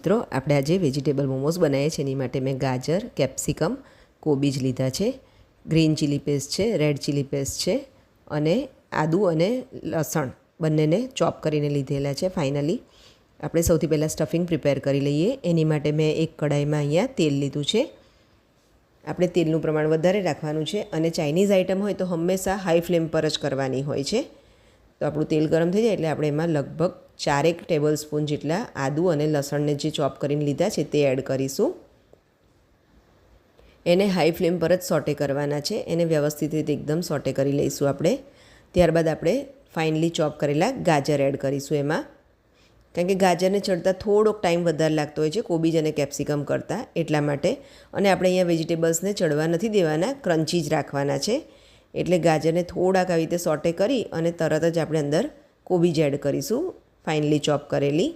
મિત્રો, આપણે આજે વેજીટેબલ મોમોઝ બનાવીએ છીએ. એની માટે મેં ગાજર કેપ્સિકમ કોબીજ લીધા છે. ગ્રીન ચીલી પેસ્ટ છે રેડ ચીલી પેસ્ટ છે અને આદું અને લસણ બંનેને ચોપ કરીને લીધેલા છે ફાઇનલી આપણે સૌથી પહેલાં સ્ટફિંગ પ્રિપેર કરી લઈએ. એની માટે મેં એક કઢાઈમાં અહીંયા તેલ લીધું છે. આપણે તેલનું પ્રમાણ વધારે રાખવાનું છે અને ચાઇનીઝ આઇટમ હોય તો હંમેશા હાઈ ફ્લેમ પર જ કરવાની હોય છે. તો આપણું તેલ ગરમ થઈ જાય એટલે આપણે એમાં લગભગ ચારેક ટેબલ સ્પૂન જેટલા આદું અને લસણને જે ચોપ કરીને લીધા છે તે એડ કરીશું. એને હાઈ ફ્લેમ પર જ સોટે કરવાના છે. એને વ્યવસ્થિત રીતે એકદમ સોટે કરી લઈશું આપણે. ત્યારબાદ આપણે ફાઇનલી ચોપ કરેલા ગાજર એડ કરીશું એમાં. કારણ કે ગાજરને ચડતા થોડોક ટાઈમ વધારે લાગતો હોય છે, કોબીજ અને કેપ્સિકમ કરતાં એટલા માટે. અને આપણે અહીંયા વેજીટેબલ્સને ચડવા નથી દેવાના ક્રન્ચી જ રાખવાના છે. એટલે ગાજરને થોડાક આવી રીતે સોટે કરી અને તરત જ આપણે અંદર કોબીજ એડ કરીશું. ફાઇનલી ચોપ કરેલી.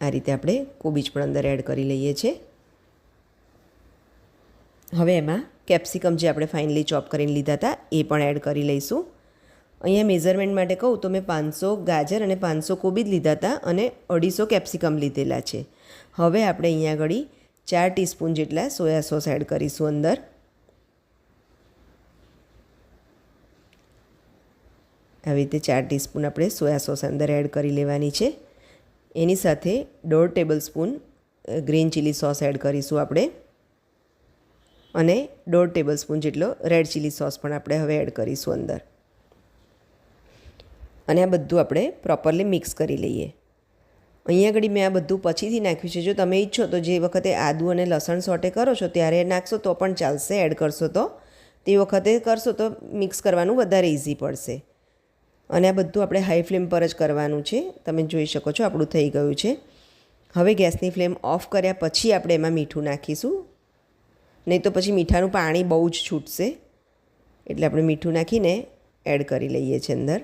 આ રીતે આપણે કોબીજ પણ અંદર એડ કરી લઈએ છીએ હવે એમાં કેપ્સિકમ જે આપણે ફાઇનલી ચોપ કરીને લીધા હતા, એ પણ એડ કરી લઈશું. અહીંયા મેઝરમેન્ટ માટે કહું તો મેં પાંચસો ગાજર અને પાંચસો કોબીજ લીધા હતા અને અઢીસો કેપ્સિકમ લીધેલા છે. હવે આપણે અહીંયા આગળ ચાર ટીસ્પૂન જેટલા સોયા સોસ એડ કરીશું અંદર. આવી રીતે ચાર ટીસ્પૂન આપણે સોયા સોસ અંદર એડ કરી લેવાની છે. એની સાથે દોઢ tablespoon green chilli sauce add કરીશું આપણે. અને દોઢ ટેબલ સ્પૂન જેટલો રેડ ચીલી સોસ પણ આપણે હવે એડ કરીશું અંદર. અને આ બધું આપણે પ્રોપરલી મિક્સ કરી લઈએ. અહીંયા આગળ મેં આ બધું પછીથી નાખ્યું છે. જો તમે ઈચ્છો તો જે વખતે આદુ અને લસણ સોટે કરો છો ત્યારે નાખશો તો પણ ચાલશે, એડ કરશો તો. તે વખતે કરશો તો મિક્સ કરવાનું વધારે ઇઝી પડશે. અને આ બધું આપણે હાઈ ફ્લેમ પર જ કરવાનું છે. તમે જોઈ શકો છો આપણું થઈ ગયું છે. હવે ગેસની ફ્લેમ ઓફ કર્યા પછી આપણે એમાં મીઠું નાખીશું. નહીં તો પછી મીઠાનું પાણી બહુ જ છૂટશે. એટલે આપણે મીઠું નાખીને એડ કરી લઈએ છીએ અંદર.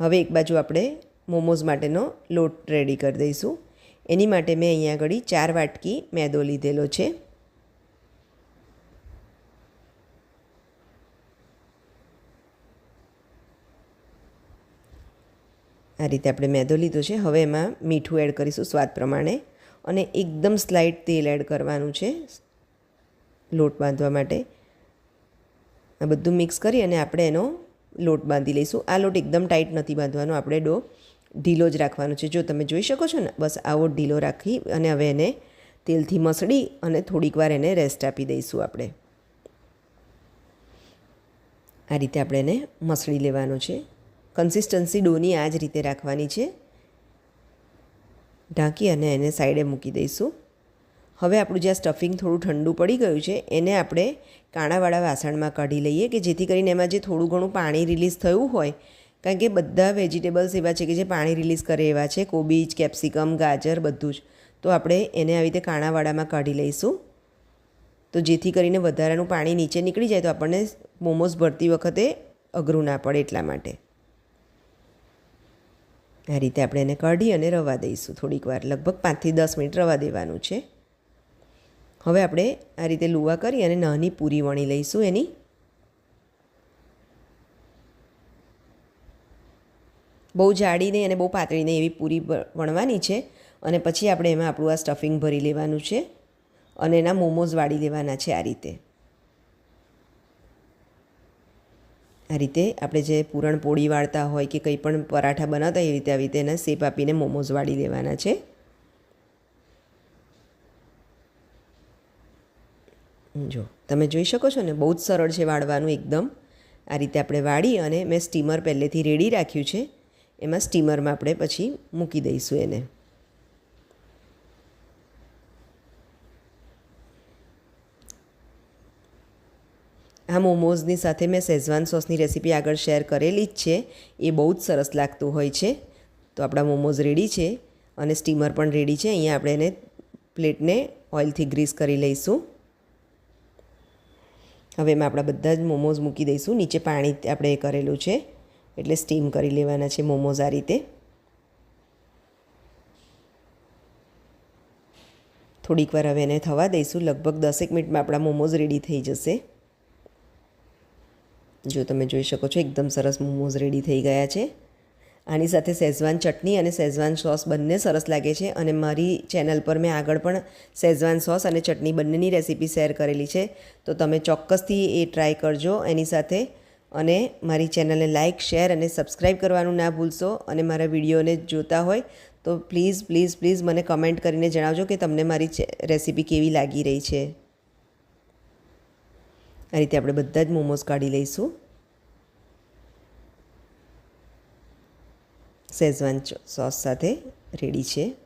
હવે એક બાજુ આપણે મોમોઝ માટેનો લોટ રેડી કરી દઈશું. એની માટે મેં અહીંયા આગળ ચાર વાટકી મેદો લીધેલો છે. આ રીતે આપણે મેદો લીધો છે. હવે એમાં મીઠું એડ કરીશું સ્વાદ પ્રમાણે અને એકદમ સ્લાઇટ તેલ એડ કરવાનું છે લોટ બાંધવા માટે. આ બધું મિક્સ કરી અને આપણે એનો લોટ બાંધી લઈશું. આ લોટ એકદમ ટાઈટ નથી બાંધવાનો. આપણે ડો ઢીલો જ રાખવાનો છે. જો તમે જોઈ શકો છો ને, બસ આવો ઢીલો રાખી અને હવે એને તેલથી મસળી અને થોડીક વાર એને રેસ્ટ આપી દઈશું આપણે. આ રીતે આપણે એને મસળી લેવાનો છે. કન્સિસ્ટન્સી ડોની આ જ રીતે રાખવાની છે. ઢાંકી અને એને સાઈડે મૂકી દઈશું. હવે આપણું જ્યાં સ્ટફિંગ થોડું ઠંડુ પડી ગયું છે, એને આપણે કાણાવાળા વાસણમાં કાઢી લઈએ કે જેથી કરીને એમાં જે થોડું ઘણું પાણી રિલીઝ થયું હોય, કારણ કે બધા વેજીટેબલ્સ એવા છે કે જે પાણી રિલીઝ કરે એવા છે, કોબીજ કેપ્સિકમ ગાજર બધું જ. તો આપણે એને આવી રીતે કાણાવાળામાં કાઢી લઈશું. તો જેથી કરીને વધારાનું પાણી નીચે નીકળી જાય તો આપણને મોમોઝ ભરતી વખતે અઘરું ના પડે એટલા માટે. આ રીતે આપણે એને કાઢી અને રવા દઈશું થોડીક વાર. લગભગ પાંચથી દસ મિનિટ રવા દેવાનું છે. હવે આપણે આ રીતે લુવા કરી અને નાની પૂરી વણી લઈશું એની. બહુ જાડીને અને બહુ પાતળીને એવી પૂરી વણવાની છે અને પછી આપણે એમાં આપણું આ સ્ટફિંગ ભરી લેવાનું છે અને એના મોમોઝ વાળી લેવાના છે આ રીતે. આ રીતે આપણે જે પૂરણ પોળી વાળતા હોય કે કંઈ પણ પરાઠા બનાવતા એ રીતે આવી રીતે એના શેપ આપીને મોમોઝ વાળી દેવાના છે. જો, તમે જોઈ શકો છો ને, બહુ જ સરળ છે વાળવાનું એકદમ. આ રીતે આપણે વાળી અને મેં સ્ટીમર પહેલેથી રેડી રાખ્યું છે. એમાં સ્ટીમરમાં આપણે પછી મૂકી દઈશું એને. આ મોમોઝની સાથે મેં શેઝવાન સોસની રેસીપી આગળ શેર કરેલી જ છે. એ બહુ જ સરસ લાગતું હોય છે. તો આપણા મોમોઝ રેડી છે અને સ્ટીમર પણ રેડી છે. અહીંયા આપણે એને પ્લેટને ઓઇલથી ગ્રીસ કરી લઈશું. હવે એમાં આપણા બધા જ મોમોઝ મૂકી દઈશું. નીચે પાણી આપણે કરેલું છે. એટલે સ્ટીમ કરી લેવાના છે મોમોઝ આ રીતે. થોડીક વાર હવે એને થવા દઈશું. લગભગ દસેક મિનિટમાં આપણા મોમોઝ રેડી થઈ જશે. જો તમે જોઈ શકો છો, એકદમ સરસ મોમોઝ રેડી થઈ ગયા છે. આની સાથે શેઝવાન ચટણી અને શેઝવાન સોસ બંને સરસ લાગે છે અને મારી ચેનલ પર મેં આગળ પણ શેઝવાન સોસ અને ચટણી બંનેની રેસીપી શેર કરેલી છે. તો તમે ચોક્કસથી એ ટ્રાય કરજો. એની સાથે અને મારી ચેનલને લાઇક શેર અને સબસ્ક્રાઈબ કરવાનું ના ભૂલશો અને મારા વિડીયોને જોતા હોય તો પ્લીઝ પ્લીઝ પ્લીઝ મને કમેન્ટ કરીને જણાવજો કે તમને મારી રેસીપી કેવી લાગી રહી છે. આ રીતે આપણે બધા જ મોમોઝ કાઢી લઈશું. શેઝવાન સોસ સાથે રેડી છે.